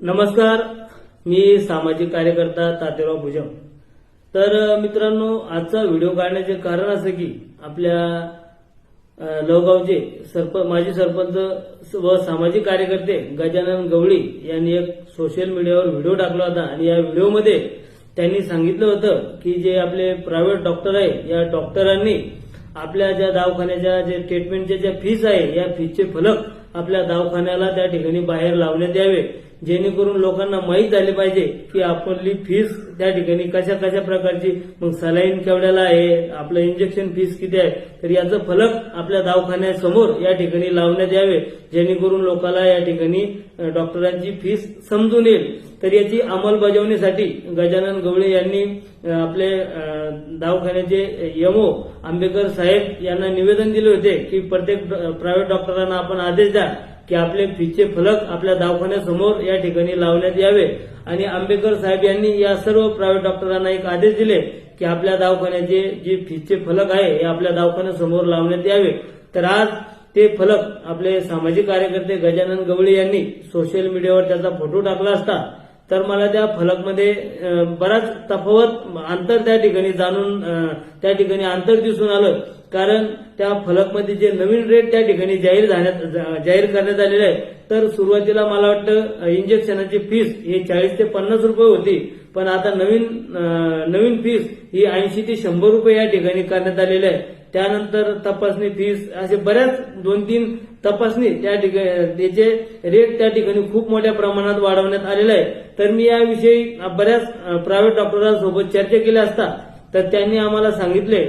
नमस्कार मी सामाजिक कार्यकर्ता तातेराव भुजम तर मित्रांनो आजचा व्हिडिओ काढण्याचे कारण असं की आपल्या लवगावचे सरप माजी सरपंच व सामाजिक कार्यकर्ते गजानन गवळी यांनी एक सोशल मीडियावर व्हिडिओ टाकला होता. आणि या व्हिडिओमध्ये त्यांनी सांगितलं होतं की जे आपले प्रायव्हेट डॉक्टर आहे या डॉक्टरांनी आपल्या ज्या दवाखान्याच्या जे ट्रीटमेंटच्या ज्या फीस आहे या फीसचे फलक आपल्या दवाखान्याला त्या ठिकाणी बाहेर लावण्यात यावे. जेणेकरून लोकांना माहीत झाले पाहिजे की आपली फीस त्या ठिकाणी कशा कशा प्रकारची. मग सलाईन केवढ्याला आहे? आपलं इंजेक्शन फीस किती आहे? तर याचं फलक आपल्या दवाखान्यासमोर या ठिकाणी लावण्यात यावे. जेणेकरून लोकांना या ठिकाणी डॉक्टरांची फीस समजून येईल. तर याची अंमलबजावणीसाठी गजानन गवळे यांनी आपले दवाखान्याचे यमो आंबेकर साहेब यांना निवेदन दिले होते की प्रत्येक प्रायव्हेट डॉक्टरांना आपण आदेश द्या की आपले फीचे फलक आपल्या दवाखान्यासमोर या ठिकाणी लावण्यात यावे. आणि आंबेकर साहेब यांनी या सर्व प्रायव्हेट डॉक्टरांना एक आदेश दिले की आपल्या दवाखान्याचे जे फीचे फलक आहे हे आपल्या दवाखान्यासमोर लावण्यात यावे. तर आज ते फलक आपले सामाजिक कार्यकर्ते गजानन गवळी यांनी सोशल मीडियावर त्याचा फोटो टाकला असता तर मला त्या फलकमध्ये बराच तफावत अंतर त्या ठिकाणी जाणून त्या ठिकाणी अंतर दिसून आलं. कारण त्या फलकमध्ये जे नवीन रेट त्या ठिकाणी जाहीर जा- जाहीर करण्यात आलेले आहे. तर सुरुवातीला मला वाटतं इंजेक्शनाची फीस ही चाळीस ते पन्नास रुपये होती. पण आता नवीन नवीन फीस ही ऐंशी ते शंभर रुपये या ठिकाणी करण्यात आलेली आहे. त्यानंतर तपासणी फीस असे बऱ्याच दोन तीन तपासणी त्या ठिकाणी त्याचे रेट त्या ठिकाणी खूप मोठ्या प्रमाणात वाढवण्यात आलेला आहे. तर मी याविषयी बऱ्याच प्रायव्हेट डॉक्टरांसोबत चर्चा केली असता तर त्यांनी आम्हाला सांगितले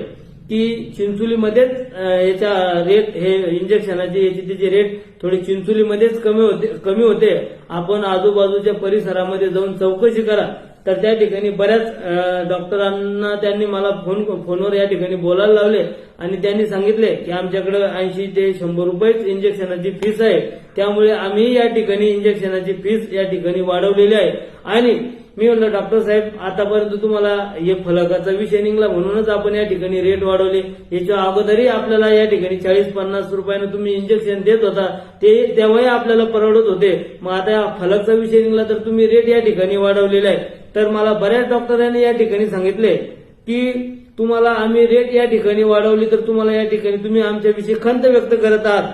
की चिंचोलीमध्येच याच्या रेट हे इंजेक्शनाचे याचे त्याचे रेट थोडे चिंचोलीमध्येच कमी होते कमी होते. आपण आजूबाजूच्या परिसरामध्ये जाऊन चौकशी करा. तर त्या ठिकाणी बऱ्याच डॉक्टरांना त्यांनी मला फोन फोनवर या ठिकाणी बोलायला लावले आणि त्यांनी सांगितले की आमच्याकडे ऐंशी ते शंभर रुपयेच इंजेक्शनाची फीस आहे. त्यामुळे आम्ही या ठिकाणी इंजेक्शनाची फीस या ठिकाणी वाढवलेली आहे. आणि मी म्हणलं डॉक्टर साहेब आतापर्यंत तुम्हाला हे फलकाचा विषय निघला म्हणूनच आपण या ठिकाणी रेट वाढवले. याच्या अगोदरही आपल्याला या ठिकाणी चाळीस पन्नास रुपयानं तुम्ही इंजेक्शन देत होता. ते तेव्हाही आपल्याला परवडत होते. मग आता या फलकचा विषय निघला तर तुम्ही रेट या ठिकाणी वाढवलेला आहे. तर मला बऱ्याच डॉक्टरांनी या ठिकाणी सांगितले की तुम्हाला आम्ही रेट या ठिकाणी वाढवली तर तुम्हाला या ठिकाणी तुम्ही आमच्याविषयी खंत व्यक्त करत आहात.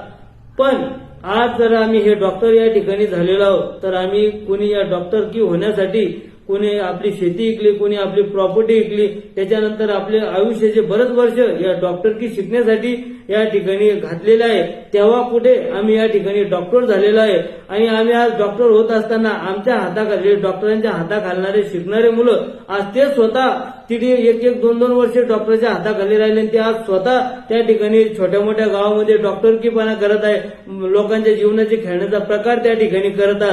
पण आज जर आम्ही हे डॉक्टर या ठिकाणी झालेलो आहोत तर आम्ही कोणी या डॉक्टर की होण्यासाठी कोणी आपली शेती इकली कोणी आपली प्रॉपर्टी ऐकली त्याच्यानंतर आपले आयुष्याचे बरेच वर्ष या डॉक्टर की शिकण्यासाठी या ठिकाणी घातलेलं आहे. तेव्हा कुठे आम्ही या ठिकाणी डॉक्टर झालेलो आहे. आणि आम्ही आज डॉक्टर होत असताना आमच्या हाताखाली डॉक्टरांच्या हाताखालणारे शिकणारे मुलं आज ते स्वतः तिथे एक एक दोन दोन वर्ष डॉक्टरच्या हाताखाली राहिले आणि ते आज स्वतः त्या ठिकाणी छोट्या मोठ्या गावामध्ये डॉक्टरकीपणा करत आहे. लोकांच्या जीवनाचे खेळण्याचा प्रकार त्या ठिकाणी करत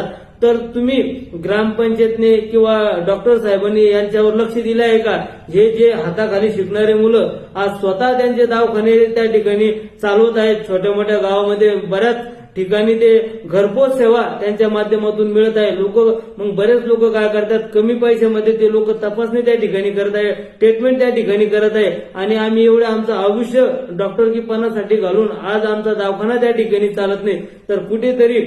तर तुम्ही ग्रामपंचायतने किंवा डॉक्टर साहेबांनी यांच्यावर लक्ष दिलं आहे का? हे जे हाताखाली शिकणारे मुलं आज स्वतः त्यांचे दवाखाने त्या ठिकाणी चालवत आहेत. छोट्या मोठ्या गावामध्ये बऱ्याच ठिकाणी ते घरपोच सेवा त्यांच्या माध्यमातून मिळत आहे. लोक मग बरेच लोक काय करतात? कमी पैशामध्ये ते लोक तपासणी त्या ठिकाणी करत आहे ट्रीटमेंट त्या ठिकाणी करत आहे. आणि आम्ही एवढं आमचं आयुष्य डॉक्टर की घालून आज आमचा दवाखाना त्या ठिकाणी चालत नाही. तर कुठेतरी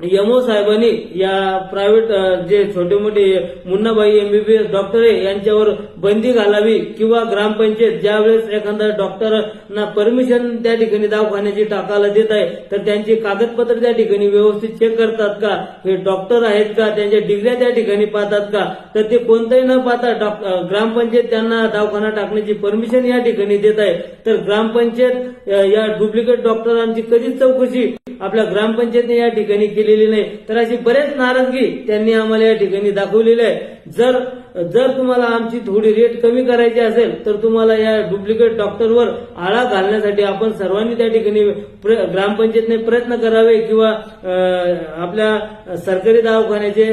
यमो साहेबांनी या प्रायव्हेट जे छोटे मोठे मुन्नाबाई एमबीबीएस डॉक्टर आहे यांच्यावर बंदी घालावी किंवा ग्रामपंचायत ज्यावेळेस एखादा डॉक्टरना परमिशन त्या ठिकाणी दवाखान्याची टाकायला देत आहे तर त्यांची कागदपत्र त्या ठिकाणी व्यवस्थित चेक करतात का? हे डॉक्टर आहेत का? त्यांच्या डिग्र्या त्या ठिकाणी पाहतात का? तर ते कोणतंही न पाहता ग्रामपंचायत त्यांना दवाखाना टाकण्याची परमिशन या ठिकाणी देत आहे. तर ग्रामपंचायत या डुप्लिकेट डॉक्टरांची कधीच चौकशी आपल्या ग्रामपंचायतने या ठिकाणी केली केलेली नाही. तर अशी बरेच नाराजगी त्यांनी आम्हाला या ठिकाणी दाखवलेली आहे. जर जर तुम्हाला आमची थोडी रेट कमी करायची असेल तर तुम्हाला या डुप्लिकेट डॉक्टरवर आळा घालण्यासाठी आपण सर्वांनी त्या ठिकाणी प्र- ग्रामपंचायतने प्रयत्न करावे किंवा आपल्या सरकारी दवाखान्याचे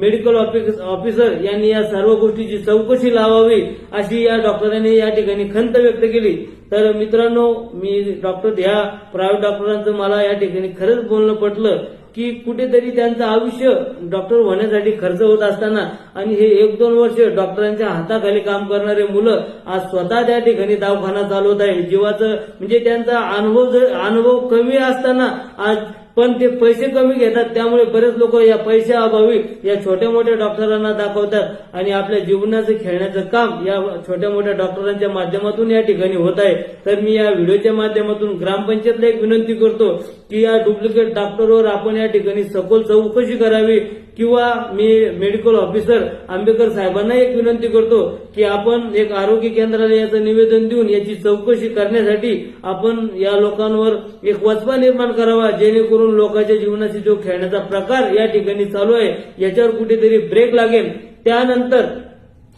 मेडिकल ऑफिसर यांनी या सर्व गोष्टीची चौकशी लावावी अशी या डॉक्टरांनी या ठिकाणी खंत व्यक्त केली. तर मित्रांनो मी डॉक्टर ह्या प्रायव्हेट डॉक्टरांचं मला या ठिकाणी खरंच बोलणं पटलं. की कुठेतरी त्यांचं आयुष्य डॉक्टर होण्यासाठी खर्च होत असताना आणि हे एक दोन वर्ष डॉक्टरांच्या हाताखाली काम करणारे मुलं आज स्वतः त्या ठिकाणी दवाखाना चालवत आहे जीवाचं म्हणजे त्यांचा अनुभव अनुभव कमी असताना आज पण ते पैसे कमी घेतात त्यामुळे बरेच लोक या पैशाअभावी या छोट्या मोठ्या डॉक्टरांना दाखवतात आणि आपल्या जीवनाचं खेळण्याचं काम या छोट्या मोठ्या डॉक्टरांच्या माध्यमातून या ठिकाणी होत आहे. तर मी या व्हिडिओच्या माध्यमातून ग्रामपंचायतला एक विनंती करतो की या डुप्लिकेट डॉक्टरवर आपण या ठिकाणी सखोल चौकशी करावी. किंवा मी मेडिकल ऑफिसर आंबेडकर साहेबांना एक विनंती करतो की आपण एक आरोग्य केंद्राला याचं निवेदन देऊन याची चौकशी करण्यासाठी आपण या लोकांवर एक वचपा निर्माण करावा जेणेकरून लोकांच्या जीवनाशी जो खेळण्याचा प्रकार या ठिकाणी चालू आहे याच्यावर कुठेतरी ब्रेक लागेल. त्यानंतर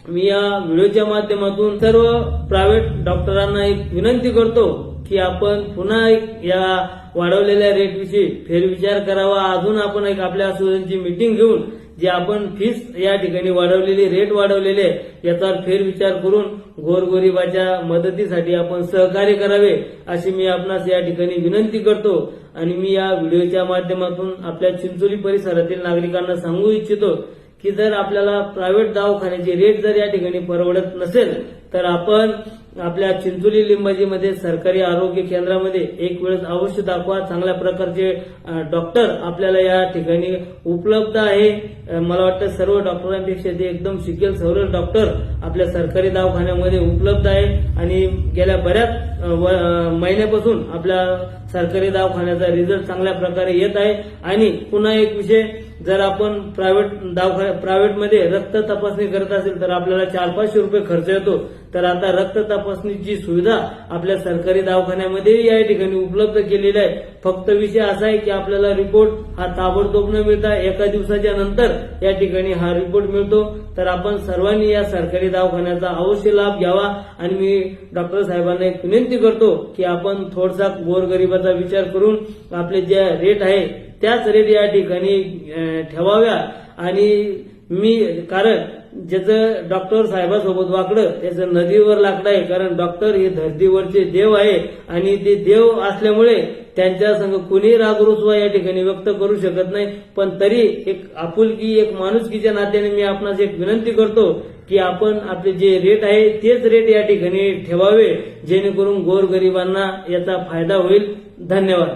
मी या व्हिडिओच्या माध्यमातून सर्व प्रायव्हेट डॉक्टरांना एक विनंती करतो की आपण पुन्हा एक या वाढवलेल्या रेटविषयी फेरविचार करावा. अजून आपण एक आपल्या असोसिएशनची मिटिंग घेऊन जे आपण फीस या ठिकाणी वाढवलेली रेट वाढवलेले याचा फेरविचार करून गोरगोरिबाच्या मदतीसाठी आपण सहकार्य करावे अशी मी आपणास या ठिकाणी विनंती करतो. आणि मी या व्हिडिओच्या माध्यमातून आपल्या चिंचोली परिसरातील नागरिकांना सांगू इच्छितो की जर आपल्याला प्रायव्हेट दवाखान्याची रेट जर या ठिकाणी परवडत नसेल तर आपण आपल्या चिंचोली लिंबाजीमध्ये सरकारी आरोग्य केंद्रामध्ये एक वेळेस अवश्य दाखवा. चांगल्या प्रकारचे डॉक्टर आपल्याला या ठिकाणी उपलब्ध आहे. मला वाटतं सर्व डॉक्टरांपेक्षा ते एकदम शिकेल. सवरेल डॉक्टर आपल्या सरकारी दवाखान्यामध्ये उपलब्ध आहे. आणि गेल्या बऱ्याच व- महिन्यापासून आपल्या सरकारी दवाखान्याचा रिझल्ट चांगल्या प्रकारे येत आहे. आणि पुन्हा एक विषय जर आपण प्रायव्हेट दवाखान्या प्रायव्हेटमध्ये रक्त तपासणी करत असेल तर आपल्याला चार पाचशे रुपये खर्च येतो. तर आता रक्त तपासणीची सुविधा आपल्या सरकारी दवाखान्यामध्ये या ठिकाणी उपलब्ध केलेली आहे. फक्त विषय असा आहे की आपल्याला रिपोर्ट हा ताबडतोब न मिळता एका दिवसाच्या नंतर या ठिकाणी हा रिपोर्ट मिळतो. तर आपण सर्वांनी या सरकारी दवाखान्याचा अवश्य लाभ घ्यावा. आणि मी डॉक्टर साहेबांना एक विनंती करतो की आपण थोडसा गोरगरिबाचा विचार करून आपले जे रेट आहे त्याच रेट या ठिकाणी ठेवाव्या. आणि मी कारण ज्याचं डॉक्टर साहेबासोबत वाकडं त्याचं नदीवर लाकडं आहे. कारण डॉक्टर हे धर्तीवरचे देव आहे. आणि ते देव असल्यामुळे त्यांच्या संग कुणी रागरुसवा या ठिकाणी व्यक्त करू शकत नाही. पण तरी एक आपुलकी एक माणुसकीच्या नात्याने मी आपणास एक विनंती करतो की आपण आपले जे रेट आहे तेच रेट या ठिकाणी ठेवावे. जेणेकरून गोरगरिबांना याचा फायदा होईल. धन्यवाद.